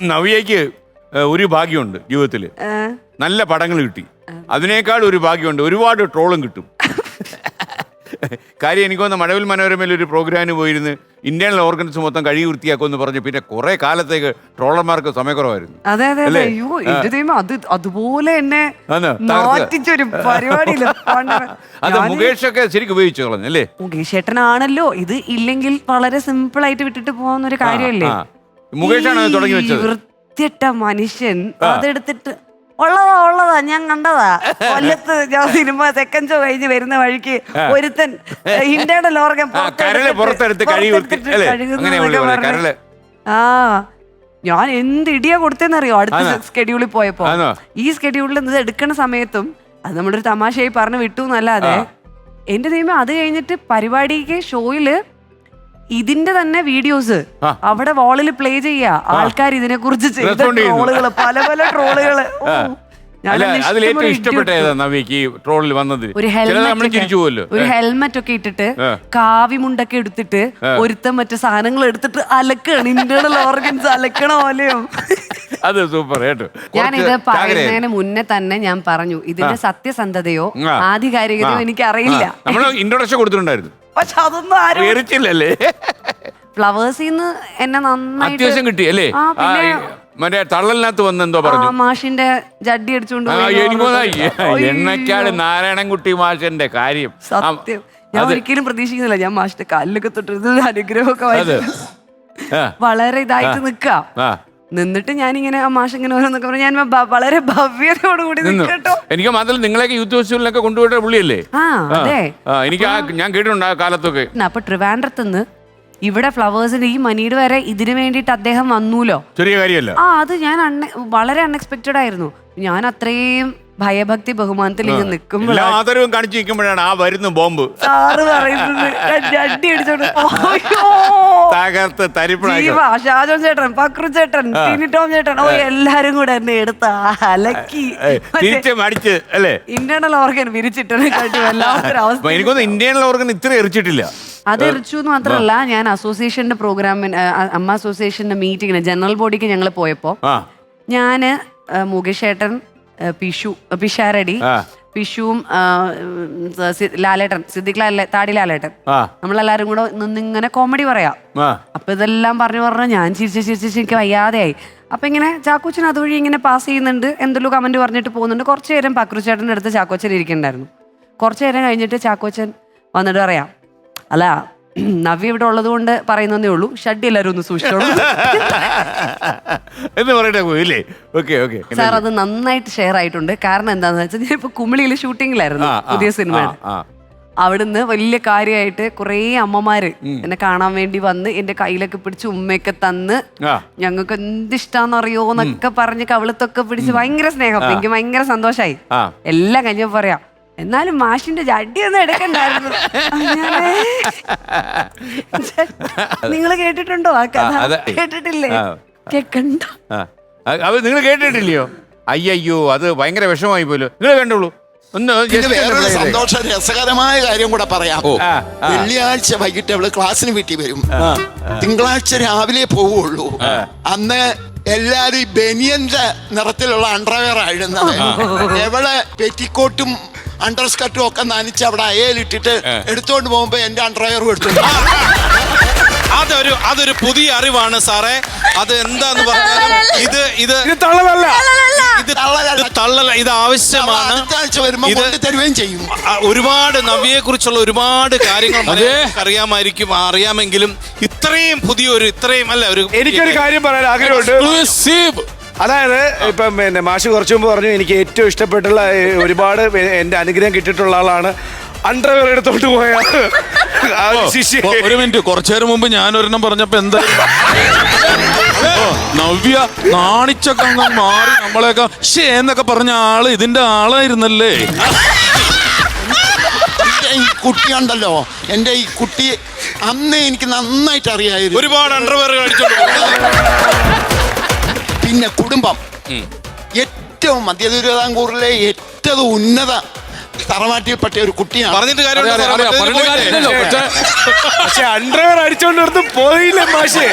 നവ്യയ്ക്ക് ഏഹ്, ഒരു ഭാഗ്യമുണ്ട് ജീവിതത്തിൽ നല്ല പടങ്ങൾ കിട്ടി. അതിനേക്കാൾ ഒരു ഭാഗ്യമുണ്ട്. ഒരുപാട് ട്രോളും കിട്ടും. കാര്യം എനിക്ക് വന്ന മഴവിൽ മനോരമയിൽ ഒരു പ്രോഗ്രാമിന് പോയിരുന്ന് ഇന്റേണൽ ഓർഗൻസ് മൊത്തം കഴുകി വൃത്തിയാക്കുമെന്ന് പറഞ്ഞു പിന്നെ കുറെ കാലത്തേക്ക് ട്രോളർമാർക്ക് സമയക്കുറവായിരുന്നു. അതെ അതെ അതെ. അല്ലേ? അയ്യോ എന്റെ ദൈവം അത് അതുപോലെ എന്നെ? തകർത്ത്. മാറ്റിച്ചൊരു പരിപാടിയില്ല അത് മുകേഷൊക്കെ ശരിക്കും ഉപയോഗിച്ചു കളഞ്ഞു അല്ലേ? മുകേഷ് ചേട്ടനാണല്ലോ ഇത് ഇല്ലെങ്കിൽ വളരെ സിമ്പിൾ ആയിട്ട് വിട്ടിട്ട് പോകുന്ന ഒരു കാര്യമല്ലേ? ആ. മുകേഷാണ് അത് തുടങ്ങി വെച്ചത്. വൃത്തിട്ട മനുഷ്യൻ അതെടുത്തിട്ട് ഉള്ളതാ ഉള്ളതാ ഞാൻ കണ്ടതാ. കൊല്ലത്ത് ഞാൻ സിനിമ സെക്കൻഡ് ഷോ കഴിഞ്ഞ് വരുന്ന വഴിക്ക് ഒരുത്തൻ ഇന്ത്യയുടെ ലോർഗൻ ആ, കരൾ പുറത്തെടുത്ത് ഞാൻ എന്ത് ഇടിയാ കൊടുത്തേന്നറിയോ അടുത്ത? സ്കെഡ്യൂളിൽ പോയപ്പോ. ഈ സ്കെഡ്യൂളിൽ ഇത് എടുക്കുന്ന സമയത്തും അത് നമ്മളൊരു തമാശയായി പറഞ്ഞു വിട്ടു എന്നല്ലാതെ എന്റെ ദൈവം അത് കഴിഞ്ഞിട്ട് പരിപാടിക്ക് ഷോയിൽ ഇതിന്റെ തന്നെ വീഡിയോസ്. അവിടെ വാളിൽ പ്ലേ ചെയ്യാ ആൾക്കാർ ഇതിനെ കുറിച്ച് ചെയ്ത. ട്രോളുകൾ പല പല ട്രോളുകൾ ഓ, ഞാൻ അല്ല അന്ന് അതിൽ ഏറ്റവും ഇഷ്ടപ്പെട്ട ഏതാ ഈ ട്രോളിൽ വന്നത്? ഒരു ഹെൽമെറ്റ് ഒക്കെ. ഇട്ടിട്ട് കാവി മുണ്ടൊക്കെ എടുത്തിട്ട് ഒരുത്തൻ മറ്റു സാധനങ്ങൾ എടുത്തിട്ട് അലക്കാണ്. ഇന്റേണൽ ഓർഗൻസ് അലക്കണ പോലെയോ. അത് സൂപ്പർ കേട്ടോ. ഞാനിത് കുറച്ച് ചാകരയായി. പറയുന്നതിന് മുന്നേ തന്നെ ഞാൻ പറഞ്ഞു ഇതിന്റെ സത്യസന്ധതയോ ആധികാരികതയോ എനിക്ക് അറിയില്ല ഇൻട്രൊഡക്ഷൻ കൊടുത്തിട്ടുണ്ടായിരുന്നു. പക്ഷെ അതൊന്നും ആരും ഫ്ലവേഴ്സിന്ന് എന്നെ നന്നായിട്ട് അത്യാവശ്യം കിട്ടി അല്ലേ? ആ, ആ, പിന്നെ- ഈ മറ്റേ തള്ളലിനകത്ത് വന്ന് എന്തോ ആ പറഞ്ഞു മാഷിന്റെ ജഡ്ഡി അടിച്ചുകൊണ്ട് ആ, പോയി. എനിക്ക് അയ്യോ. എണ്ണക്കാട് നാരായണൻകുട്ടി മാഷന്റെ കാര്യം. ആ, സത്യം ഞാൻ അത് ഒരിക്കലും പ്രതീക്ഷിക്കുന്നില്ല. ഞാൻ മാഷിന്റെ കാലിലൊക്കെ തൊട്ടിരുന്ന അനുഗ്രഹമൊക്കെ അത്. വായിച്ചിട്ട് ആ, വളരെ ഇതായിട്ട് നിക്കാം ആ. നിന്നിട്ട് ഞാനിങ്ങനെ ആ മാഷ് ഇങ്ങനെ ഓരോന്നൊക്കെ പറഞ്ഞു. ഞാൻ വളരെ ഭവ്യതയോടുകൂടി നിന്നു. കേട്ടോ. എനിക്ക് മാത്രമല്ല നിങ്ങളെയൊക്കെ യൂത്ത് ഫെസ്റ്റിവലിനൊക്കെ കൊണ്ടുപോയിട്ട് പുള്ളിയല്ലേ? ആ അതെ. ആ, എനിക്ക് ആ ഞാൻ കേട്ടിട്ടുണ്ട് ആ കാലത്തൊക്കെ. അപ്പൊ ട്രിവാൻഡ്രത്തുനിന്ന് ഇവിടെ ഫ്ലവേഴ്സിന് ഈ മണിയുടെ വരെ ഇതിനു വേണ്ടിയിട്ട് അദ്ദേഹം വന്നൂലോ? ചെറിയ കാര്യമല്ല. ആ അത് ഞാൻ അണ്ണ- വളരെ അൺഎക്സ്പെക്റ്റഡ് ആയിരുന്നു. ഞാൻ അത്രയും ഭയഭക്തി ബഹുമാനത്തിൽ ഇങ്ങനെ എല്ലാ നിൽക്കുമ്പോഴാണ്. ആദരവും കാണിച്ചു നിൽക്കുമ്പോഴാണ് ആ വരുന്ന ബോംബ്. സാറ് പറയുന്നത് ഞാൻ അടി അടിച്ചോണ്ട് അയ്യോ! തകർത്ത് തരിപ്പണാക്കി ജീവ ഷാജോൻ ചേട്ടൻ പക്രു ചേട്ടൻ ടിനി ടോം ചേട്ടൻ ഓ എല്ലാരും കൂടെ എന്നെ എടുത്ത് അലക്കി. തിരിച്ച് മടിച്ച് അല്ലേ? ഇന്റേണൽ ഓർഗൻ വിരിച്ചിട്ടനെ കാട്ടി വല്ലാത്തൊരവസ്ഥ അപ്പൊ എനിക്കൊന്നും ഇന്ത്യയിലുള്ള ഓർഗൻ ഇത്ര എറിച്ചിട്ടില്ല. അത് എറിച്ചു എന്ന് മാത്രമല്ല ഞാൻ അസോസിയേഷന്റെ പ്രോഗ്രാമിന് ആ, ആ, അമ്മ അസോസിയേഷന്റെ മീറ്റിങ്ങിന് ജനറൽ ബോഡിക്ക് ഞങ്ങൾ പോയപ്പോ ആ. ഞാൻ ആ, മുകേഷ് ഏട്ടൻ പിഷു പിഷാരടി പിഷുവും ലാലേട്ടൻ സിദ്ദിഖ് ലാലേ താടി ലാലേട്ടൻ. നമ്മളെല്ലാരും കൂടെ നിന്നിങ്ങനെ കോമഡി പറയാം. അപ്പൊ ഇതെല്ലാം പറഞ്ഞു പറഞ്ഞു ഞാൻ ചിരിച്ച് ചിരിച്ച് ചിരിച്ച് എനിക്ക് വയ്യാതെയായി. അപ്പൊ ഇങ്ങനെ ചാക്കോച്ചൻ അതുവഴി ഇങ്ങനെ പാസ് ചെയ്യുന്നുണ്ട്. എന്തെല്ലോ കമന്റ് പറഞ്ഞിട്ട് പോകുന്നുണ്ട്. കുറച്ചു നേരം പക്രുച്ചേട്ടന്റെ അടുത്ത് ചാക്കോച്ചൻ ഇരിക്കണ്ടായിരുന്നു. കുറച്ചു നേരം കഴിഞ്ഞിട്ട് ചാക്കോച്ചൻ വന്നിട്ട് പറയാം അല്ല നവ്യ ഇവിടെ ഉള്ളത് കൊണ്ട് പറയുന്നതേ ഉള്ളൂ. ഷഡ് എല്ലാവരും ഒന്ന് സൂക്ഷിച്ചോളൂ. എന്ന് പറയട്ടെ പോയില്ലേ ഓക്കെ ഓക്കെ. സാർ അത് നന്നായിട്ട് ഷെയർ ആയിട്ടുണ്ട്. കാരണം എന്താണെന്ന് വെച്ചാൽ ഞാൻ ഇപ്പൊ കുമിളിയിൽ ഷൂട്ടിങ്ങിലായിരുന്നു പുതിയ സിനിമയുടെ. അവിടുന്ന് വലിയ കാര്യമായിട്ട് കുറേ അമ്മമാര് എന്നെ കാണാൻ വേണ്ടി വന്ന് എന്റെ കയ്യിലൊക്കെ പിടിച്ച് ഉമ്മയൊക്കെ തന്ന് ഞങ്ങൾക്ക് എന്ത് അറിയോ എന്നൊക്കെ പറഞ്ഞ് കവിളത്തൊക്കെ പിടിച്ച് ഭയങ്കര സ്നേഹം. എനിക്ക് ഭയങ്കര സന്തോഷായി. എല്ലാം കഴിഞ്ഞപ്പോ പറയാം എന്നാലും മാഷിന്റെ ജഡ്ഡി ഒന്നും എടുക്കണ്ടായിരുന്നു. നിങ്ങൾ കേട്ടിട്ടുണ്ടോ ആ കഥ? കേട്ടിട്ടില്ലേ. കേക്കണ്ട. അത് നിങ്ങൾ കേട്ടിട്ടില്ലയോ? അയ്യോ അത് ഭയങ്കര വിഷമമായി പോലോ നിങ്ങൾ കണ്ടോളൂ ഒന്ന് വേറൊരു സന്തോഷ രസകരമായ കാര്യം കൂടെ പറയാം. വെള്ളിയാഴ്ച വൈകിട്ട് അവൾ ക്ലാസ്സിന് വീട്ടിൽ വരും. തിങ്കളാഴ്ച രാവിലെ പോവുള്ളൂ. അന്ന് എല്ലാരും ബനിയന്റെ നിറത്തിലുള്ള അണ്ടർവെയർ ആയിരുന്നത് എവളെ പെറ്റിക്കോട്ടും അണ്ടർ സ്കർട്ടും ഒക്കെ നനച്ച് അവിടെ അയലിട്ടിട്ട് എടുത്തോണ്ട് പോകുമ്പോ എന്റെ അണ്ടർവെയറും എടുത്തു. അതൊരു അതൊരു പുതിയ അറിവാണ് സാറേ. അത് എന്താന്ന് പറഞ്ഞാലും ഇത് ഇത് ഇത് തള്ളലല്ല. ഇത് തള്ളല ഇത് ആവശ്യമാണ്. ചെയ്യും. ഒരുപാട് നവ്യയെ കുറിച്ചുള്ള ഒരുപാട് കാര്യങ്ങൾ അറിയാമായിരിക്കും അറിയാമെങ്കിലും ഇത്രയും പുതിയൊരു ഇത്രയും അല്ല ഒരു എനിക്കൊരു കാര്യം പറയാൻ ആഗ്രഹമുണ്ട്. അതായത് ഇപ്പം പിന്നെ മാഷ് കുറച്ചു മുമ്പ് പറഞ്ഞു എനിക്ക് ഏറ്റവും ഇഷ്ടപ്പെട്ടുള്ള ഒരുപാട് എന്റെ എന്റെ അനുഗ്രഹം കിട്ടിയിട്ടുള്ള ആളാണ് അണ്ടർവെയർ എടുത്തോണ്ട് പോയ ശിഷ്യ. ഒരു മിനിറ്റ് കുറച്ചു നേരം മുമ്പ് ഞാൻ ഒരെണ്ണം പറഞ്ഞപ്പോ എന്താ? നവ്യ നാണിച്ചൊക്കെ അങ്ങ് മാറി നമ്മളെയൊക്കെ ഷേ എന്നൊക്കെ പറഞ്ഞ ആൾ ഇതിന്റെ ആളായിരുന്നല്ലേ? എന്റെ ഈ കുട്ടിയുണ്ടല്ലോ എന്റെ ഈ കുട്ടി അന്ന് എനിക്ക് നന്നായിട്ട് അറിയായിരുന്നു. ഒരുപാട് അണ്ടർവെയർ പോകുന്നത്. പിന്നെ കുടുംബം. ഏറ്റവും മധ്യ തിരുവിതാംകൂറിലെ ഏറ്റവും ഉന്നത തറവാട്ടിൽപ്പെട്ട ഒരു കുട്ടിയാണ്. പറഞ്ഞിട്ട്. പക്ഷേ അണ്ടർവെയർ അടിച്ചോണ്ടിടത്തും പോയില്ല മാഷേ?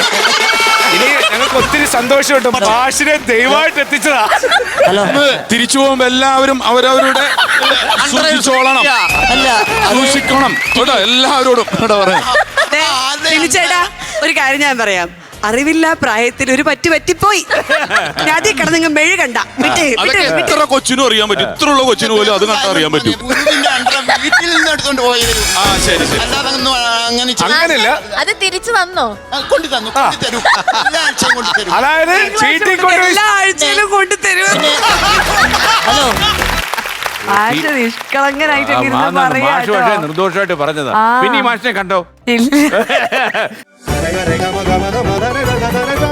ഇനി ഞങ്ങൾക്ക് ഒത്തിരി സന്തോഷമുണ്ട്. മാഷിനെ ദൈവമായിട്ട് എത്തിച്ചതാ. തിരിച്ചു പോകുമ്പോ എല്ലാവരും അവരവരുടെ സൂക്ഷിച്ചോളണം. സൂക്ഷിക്കണം. എല്ലാവരോടും. ലിനിച്ചേട്ടാ ഒരു കാര്യം ഞാൻ പറയാം. അറിവില്ല പ്രായത്തിൽ ഒരു പറ്റി പറ്റിപ്പോയി. ഞാൻ കിടന്നു മെഴു കണ്ട. ഇത്ര അതൊക്കെ വിട്ടേ. എത്ര കൊച്ചിനും അറിയാൻ പറ്റും. ഇത്ര ഉള്ള കൊച്ചിനും പോലും അത് കണ്ടാ അറിയാൻ പറ്റും. ഗുരുവിന്റെ അണ്ടറ വീട്ടിൽ നിന്ന് എടുത്തോണ്ട് പോയത്. ആ ശരി ശരി. അല്ലാതെ ഒന്നും അങ്ങനെ ചെയ്യ- അങ്ങനെയല്ല. അത് തിരിച്ചു വന്നോ? ആ, കൊണ്ടു തന്നു കൊണ്ടു തരും. എല്ലാ ആഴ്ചയും കൊണ്ടു തരും. അതായത് കൊണ്ട് എല്ലാ ആഴ്ചയിലും നിഷ്കളങ്കനായിട്ട് ഇരുന്ന് പറയാ മാഷ് പക്ഷേ നിർദോഷമായിട്ട് പറഞ്ഞതാ. ആ. പിന്നെ ഈ മാഷിനെ കണ്ടോ? ഇല്ല. re ga re ga ma ga ma da ma da re ga da re ga